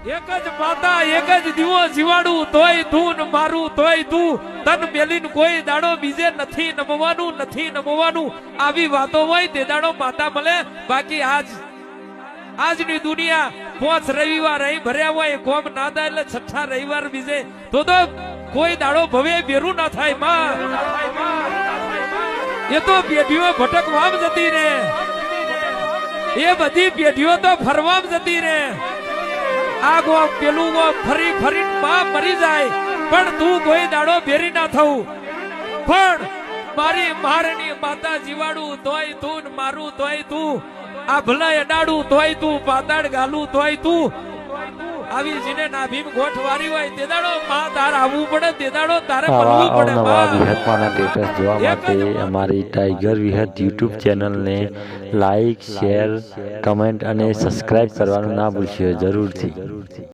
એક જ માતા, એક જ દીવો જીવાડું, તોય તું મારું, તોય તું તન મેલીન કોઈ દાડો બીજે નથી નમવાનું નથી નમવાનું. આવી વાતો હોય તે દાડો માતા મળે. બાકી આજ, આજની દુનિયા પોચ રવિવાર અહીં ભર્યા હોય, કોમ ના થાય એટલે છઠ્ઠા રવિવાર બીજે. તો તો કોઈ દાડો ભવે, બેરું ના થાય, માં. એ તો પેઢીઓ ભટકવામ જતી રે એ બધી પેઢીઓ તો ફરવામ જતી રે આ ગોમ પેલું ગો ફરી ફરી માં મરી જાય. પણ તું કોઈ દાડો ભેરી ના થવું પણ મારી મારની માતા જીવાડું તોય તું મારું તોય તું. આ ભલાય અડાડું તોય તું, પાતાળ ગાલું તોય તું. આવી જીને ના ભીમ ગોઠ વારી હોય તે દાડો માં તાર આવવું પડે તે દાડો તારે મળવું પડે માં. વિહતમાના જોવા માટે અમારી ટાઈગર વિહત યુટ્યુબ ચેનલને લાઈક શેર કમેન્ટ અને સબસ્ક્રાઇબ કરવાનું ના ભૂલશો જરૂરથી